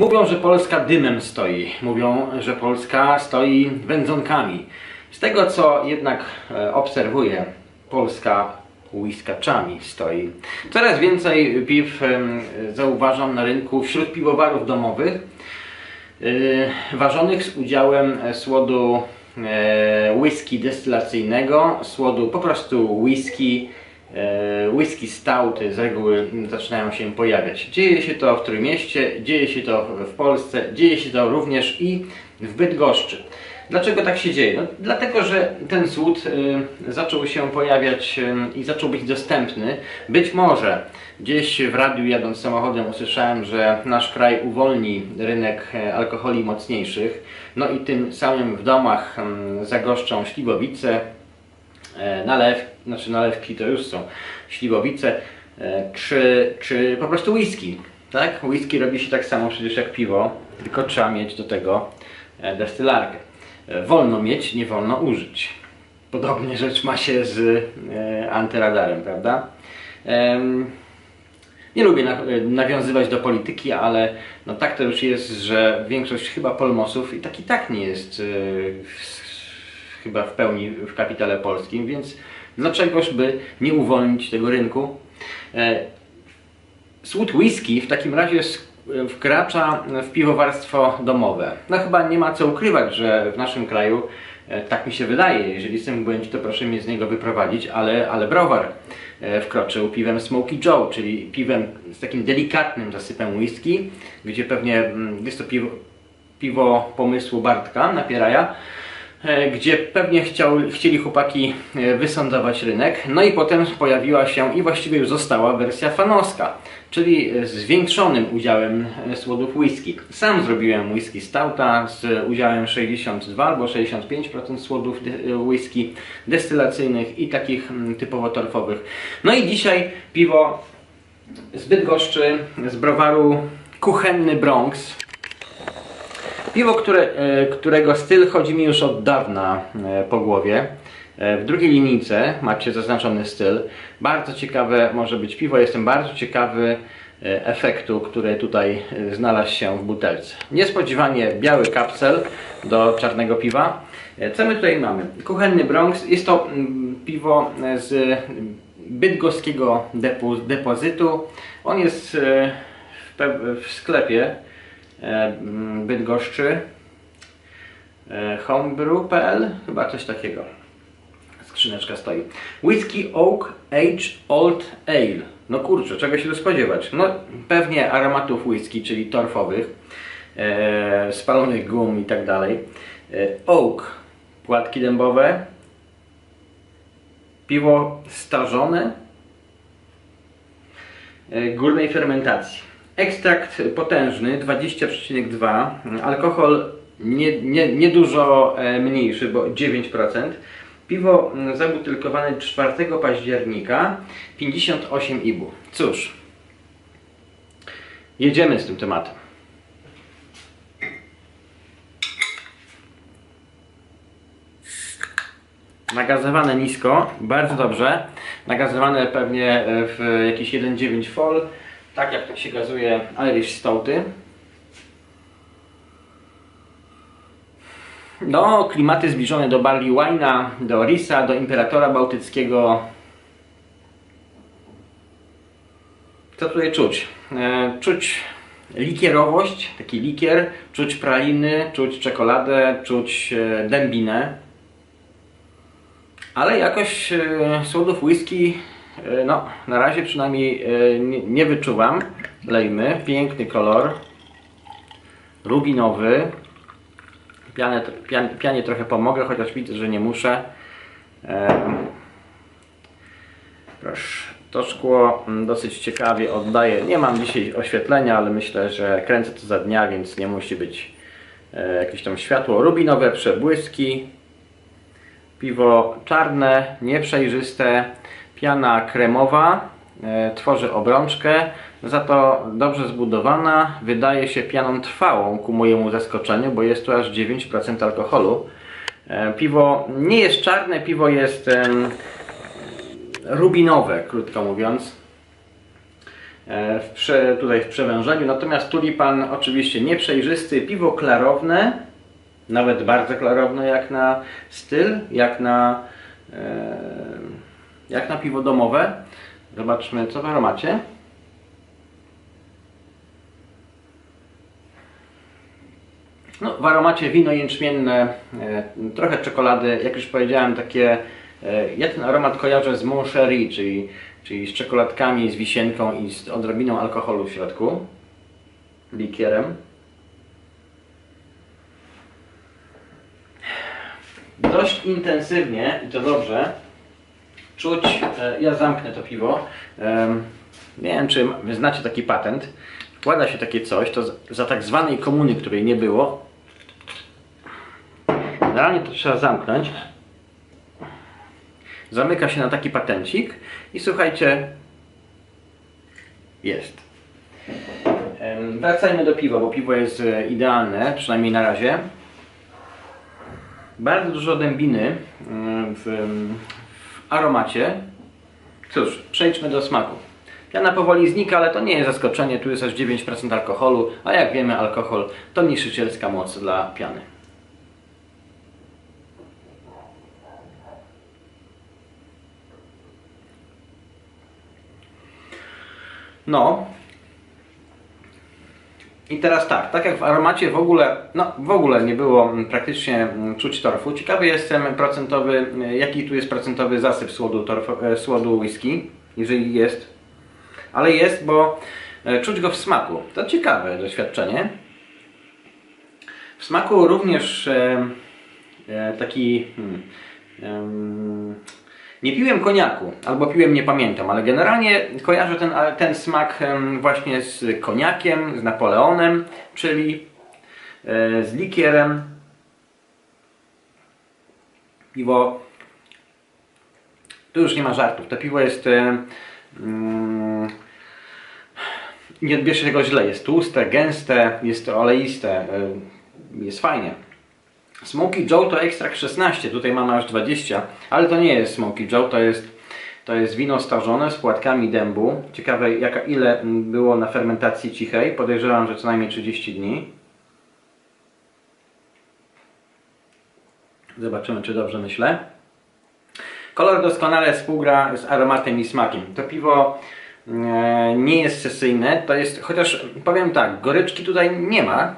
Mówią, że Polska dymem stoi. Mówią, że Polska stoi wędzonkami. Z tego co jednak e, obserwuję, Polska łyskaczami stoi. Coraz więcej piw em, zauważam na rynku wśród piwowarów domowych, e, ważonych z udziałem e, słodu e, whisky destylacyjnego, słodu po prostu whisky, e, whisky stouty z reguły zaczynają się pojawiać. Dzieje się to w Trójmieście, dzieje się to w Polsce, dzieje się to również i w Bydgoszczy. Dlaczego tak się dzieje? No, dlatego, że ten słód y, zaczął się pojawiać y, i zaczął być dostępny. Być może gdzieś w radiu jadąc samochodem usłyszałem, że nasz kraj uwolni rynek e, alkoholi mocniejszych, no i tym samym w domach zagoszczą śliwowice, e, nalew, znaczy nalewki to już są śliwowice, e, czy, czy po prostu whisky. Tak? Whisky robi się tak samo przecież jak piwo, tylko trzeba mieć do tego e, destylarkę. E, Wolno mieć, nie wolno użyć. Podobnie rzecz ma się z antyradarem, prawda? Nie lubię na, nawiązywać do polityki, ale no tak to już jest, że większość chyba polmosów i tak i tak nie jest chyba w pełni w kapitale polskim, więc dlaczegoż by nie uwolnić tego rynku? E, Słód whisky w takim razie wkracza w piwowarstwo domowe. No chyba nie ma co ukrywać, że w naszym kraju, e, tak mi się wydaje, jeżeli jestem w błędzie, to proszę mnie z niego wyprowadzić, ale, ale browar e, wkroczył piwem Smoky Joe, czyli piwem z takim delikatnym zasypem whisky, gdzie pewnie mm, jest to piwo, piwo pomysłu Bartka Napieraja, gdzie pewnie chciał, chcieli chłopaki e, wysądować rynek. No i potem pojawiła się i właściwie już została wersja fanowska, czyli e, z zwiększonym udziałem e, słodów whisky. Sam zrobiłem whisky stouta z udziałem 62 albo 65% słodów e, whisky destylacyjnych i takich typowo torfowych. No i dzisiaj piwo z Bydgoszczy, z browaru Kuchenny Bronx. Piwo, które, e, którego styl chodzi mi już od dawna e, po głowie. E, W drugiej linijce macie zaznaczony styl. Bardzo ciekawe może być piwo. Jestem bardzo ciekawy efektu, który tutaj znalazł się w butelce. Niespodziewanie biały kapsel do czarnego piwa. Co my tutaj mamy? Kuchenny Bronx. Jest to mm, piwo z bydgoskiego depo, depozytu. On jest w, sklepie Bydgoszczy. E, homebrew.pl chyba coś takiego. Skrzyneczka stoi. Whisky Oak Age Old Ale. No kurczę, czego się tu spodziewać? No pewnie aromatów whisky, czyli torfowych e, spalonych gum i tak dalej. E, Oak. Płatki dębowe. Piwo starzone. E, górnej fermentacji. Ekstrakt potężny 20,2, alkohol nie, nie, niedużo e, mniejszy, bo 9%. Piwo zabutelkowane 4 października 58 IBU. Cóż, jedziemy z tym tematem. Nagazowane nisko, bardzo dobrze. Nagazowane pewnie w jakieś 1,9 fol, tak jak się gazuje Irish Stouty. No, klimaty zbliżone do barley wine'a, do risa, do imperatora bałtyckiego. Co tutaj czuć? E, czuć likierowość, taki likier, czuć praliny, czuć czekoladę, czuć e, dębinę. Ale jakoś e, słodów whisky, no na razie przynajmniej e, nie, wyczuwam. Lejmy, piękny kolor, rubinowy. Pian, pianie trochę pomogę, chociaż widzę, że nie muszę. E, proszę, to szkło mm, dosyć ciekawie oddaje. Nie mam dzisiaj oświetlenia, ale myślę, że kręcę to za dnia, więc nie musi być e, jakieś tam światło. Rubinowe przebłyski. Piwo czarne, nieprzejrzyste, piana kremowa, e, tworzy obrączkę, za to dobrze zbudowana, wydaje się pianą trwałą ku mojemu zaskoczeniu, bo jest tu aż 9% alkoholu. E, Piwo nie jest czarne, piwo jest rubinowe, krótko mówiąc. e, w prze, tutaj w przewężeniu. Natomiast tulipan oczywiście nieprzejrzysty, piwo klarowne, nawet bardzo klarowne jak na styl, jak na, e, jak na piwo domowe. Zobaczmy co w aromacie. No, w aromacie wino jęczmienne, e, trochę czekolady, jak już powiedziałem, takie. E, ja ten aromat kojarzę z Moncherie, czyli, czyli z czekoladkami, z wisienką i z odrobiną alkoholu w środku, likierem. Dość intensywnie, i to dobrze, czuć, e, ja zamknę to piwo, nie wiem czy wy znacie taki patent, wkłada się takie coś, to za- tak zwanej komuny, której nie było, Generalnie to trzeba zamknąć. Zamyka się na taki patencik i słuchajcie, jest. Wracajmy do piwa, bo piwo jest e, idealne, przynajmniej na razie. Bardzo dużo dębiny w, w aromacie. Cóż, przejdźmy do smaku. Piana powoli znika, ale to nie jest zaskoczenie, tu jest aż 9% alkoholu, a jak wiemy alkohol to niszczycielska moc dla piany. No. I teraz tak, tak jak w aromacie w ogóle, no w ogóle nie było mm, praktycznie mm, czuć torfu. Ciekawy jestem procentowy, y, jaki tu jest procentowy zasyp słodu, torfu, e, słodu whisky, jeżeli jest. Ale jest, bo e, czuć go w smaku. To ciekawe doświadczenie. W smaku również e, taki hmm, nie piłem koniaku, albo piłem nie pamiętam, ale generalnie kojarzę ten, ten smak właśnie z koniakiem, z Napoleonem, czyli e, z likierem. Piwo. Tu już nie ma żartów. To piwo jest. e, mm, nie odbierzcie tego źle. Jest tłuste, gęste, jest oleiste. e, Jest fajnie. Smoky Joe to ekstrakt 16, tutaj mamy aż 20, ale to nie jest Smoky Joe, to jest, to jest wino starzone z płatkami dębu. Ciekawe jaka, ile było na fermentacji cichej, podejrzewam, że co najmniej 30 dni. Zobaczymy, czy dobrze myślę. Kolor doskonale współgra z aromatem i smakiem. To piwo e, nie jest sesyjne, to jest, chociaż powiem tak, goryczki tutaj nie ma,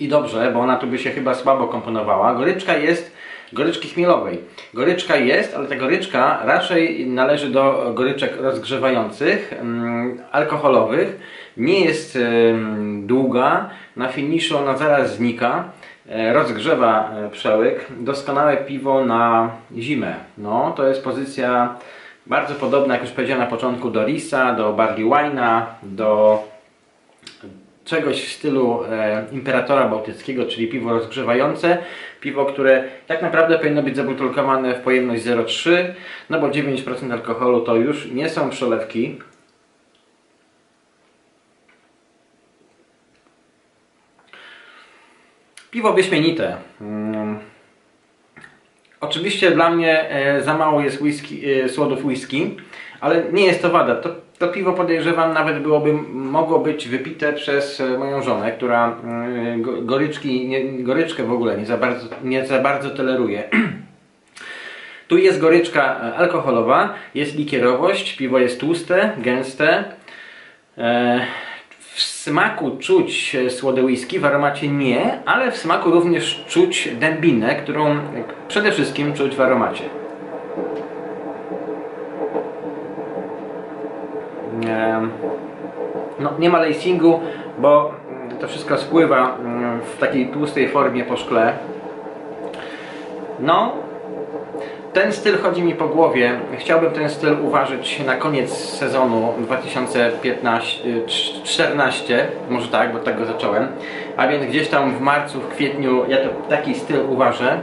i dobrze, bo ona tu by się chyba słabo komponowała. Goryczka jest goryczki chmielowej. Goryczka jest, ale ta goryczka raczej należy do goryczek rozgrzewających, mm, alkoholowych. Nie jest długa, na finiszu ona zaraz znika. E, Rozgrzewa e, przełyk. Doskonałe piwo na zimę. No, to jest pozycja bardzo podobna, jak już powiedziałem na początku, do Risa, do Barley Wine'a, do czegoś w stylu e, Imperatora Bałtyckiego, czyli piwo rozgrzewające. Piwo, które tak naprawdę powinno być zabutelkowane w pojemność 0,3, no bo 9% alkoholu to już nie są przelewki. Piwo wyśmienite. Mm. Oczywiście dla mnie e, za mało jest whisky, e, słodów whisky, ale nie jest to wada. To, to piwo podejrzewam nawet byłoby, mogło być wypite przez e, moją żonę, która mm, go- goryczki, nie, goryczkę w ogóle nie za bardzo, nie za bardzo toleruje. Tu jest goryczka e, alkoholowa, jest likierowość, piwo jest tłuste, gęste. E, w smaku czuć słode whisky, w aromacie nie, ale w smaku również czuć dębinę, którą przede wszystkim czuć w aromacie. No, nie ma lacingu, bo to wszystko spływa w takiej tłustej formie po szkle. No, ten styl chodzi mi po głowie. Chciałbym ten styl uważać na koniec sezonu 2015-14, może tak, bo tak go zacząłem. A więc gdzieś tam w marcu, w kwietniu ja to taki styl uważę,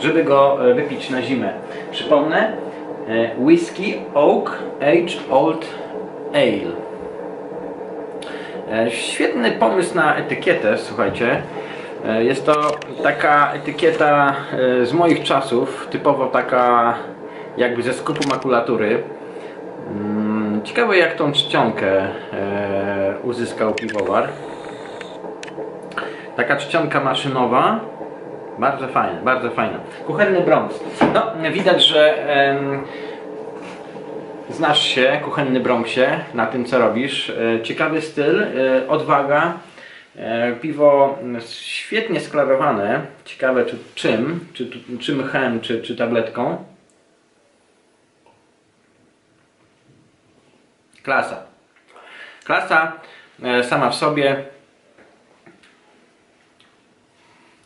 żeby go e, wypić na zimę. Przypomnę, e, whisky Oak Age Old Ale. E, Świetny pomysł na etykietę, słuchajcie. E, Jest to taka etykieta e, z moich czasów, typowo taka jakby ze skupu makulatury. Mm, Ciekawe jak tą czcionkę uzyskał piwowar. Taka czcionka maszynowa. Bardzo fajna, bardzo fajna. Kuchenny brąz. No, widać, że znasz się, kuchenny brązie, na tym co robisz. E, ciekawy styl, e, odwaga. E, piwo mm, świetnie sklarowane. Ciekawe czy czym, czy, czy mchem, czy, czy tabletką. Klasa. Klasa sama w sobie.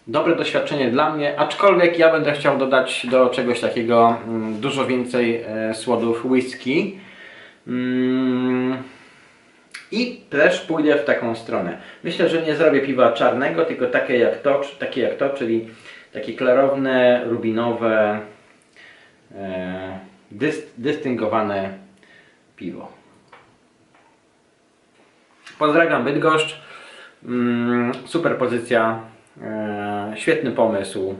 Dobre doświadczenie dla mnie, aczkolwiek ja będę chciał dodać do czegoś takiego mm, dużo więcej e, słodów whisky. Mm, I też pójdę w taką stronę. Myślę, że nie zrobię piwa czarnego, tylko takie jak to, takie jak to czyli takie klarowne, rubinowe, e, dys, dystyngowane piwo. Pozdrawiam Bydgoszcz. Mm, Super pozycja. E, Świetny pomysł.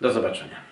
Do zobaczenia.